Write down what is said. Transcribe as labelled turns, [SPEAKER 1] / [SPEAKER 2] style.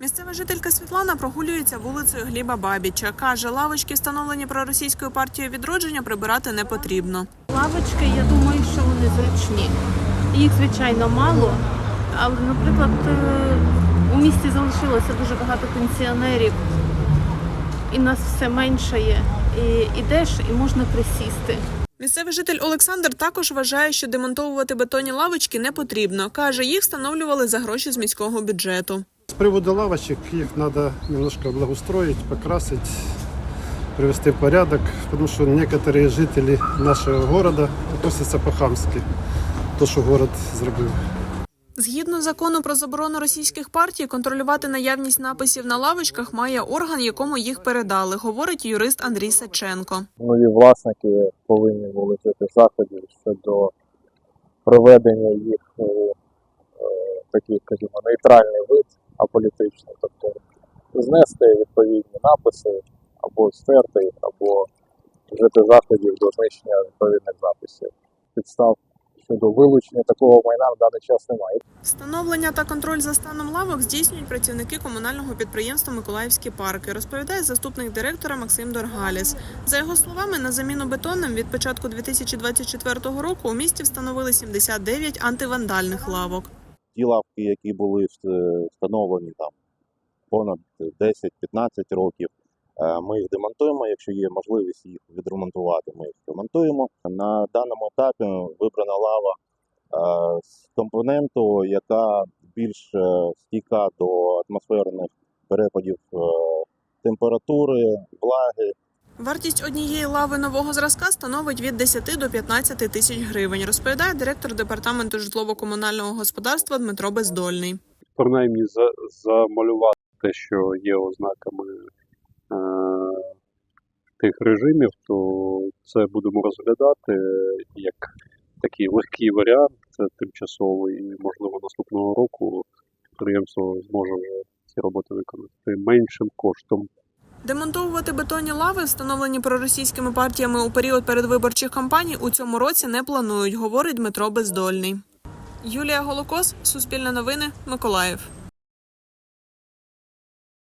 [SPEAKER 1] Місцева жителька Світлана прогулюється вулицею Гліба Бабіча. Каже, лавочки, встановлені проросійською партією відродження, прибирати не потрібно.
[SPEAKER 2] Лавочки, я думаю, що вони зручні. Їх, звичайно, мало. Але, наприклад, е, у місті залишилося дуже багато пенсіонерів, і нас все меншає. І ідеш, і можна присісти.
[SPEAKER 1] Місцевий житель Олександр також вважає, що демонтовувати бетонні лавочки не потрібно. Каже, їх встановлювали за гроші з міського бюджету.
[SPEAKER 3] С приводу лавочек, их надо немножко благоустроить, покрасить, привести в порядок, потому что некоторые жители нашего города относятся по-хамски. То, що город зробив.
[SPEAKER 1] Згідно закону про заборону російських партій, контролювати наявність написів на лавочках має орган, якому їх передали, говорить юрист Андрій Саченко.
[SPEAKER 4] нові власники повинні були заходів щодо проведення їх у е, такий, скажімо, нейтральний вид аполітичний, тобто знести відповідні написи або стерти або вжити заходів до знищення відповідних записів. Підстав щодо вилучення такого майна в даний час немає.
[SPEAKER 1] Встановлення та контроль за станом лавок здійснюють працівники комунального підприємства Миколаївські парки, розповідає заступник директора Максим Доргаліс. За його словами, на заміну бетонним від початку 2024 року у місті встановили 79 антивандальних лавок.
[SPEAKER 5] Ті лавки, які були встановлені там понад 10-15 років, е, ми їх демонтуємо. Якщо є можливість їх відремонтувати, ми їх демонтуємо. На даному етапі вибрана лава е, з компоненту, яка більш е, стійка до атмосферних перепадів е, температури, влаги.
[SPEAKER 1] Вартість однієї лави нового зразка становить від 10 до 15 тисяч гривень, розповідає директор департаменту житлово-комунального господарства Дмитро Бездольний.
[SPEAKER 6] принаймні за, замалювати те, що є ознаками е, тих режимів, то це будемо розглядати як такий легкий варіант, це тимчасовий, і можливо наступного року підприємство зможе ці роботи виконати меншим коштом.
[SPEAKER 1] Демонтовувати бетонні лави, встановлені проросійськими партіями у період передвиборчих кампаній, у цьому році не планують, говорить Дмитро Бездольний. Юлія Голокос, Суспільне новини, Миколаїв.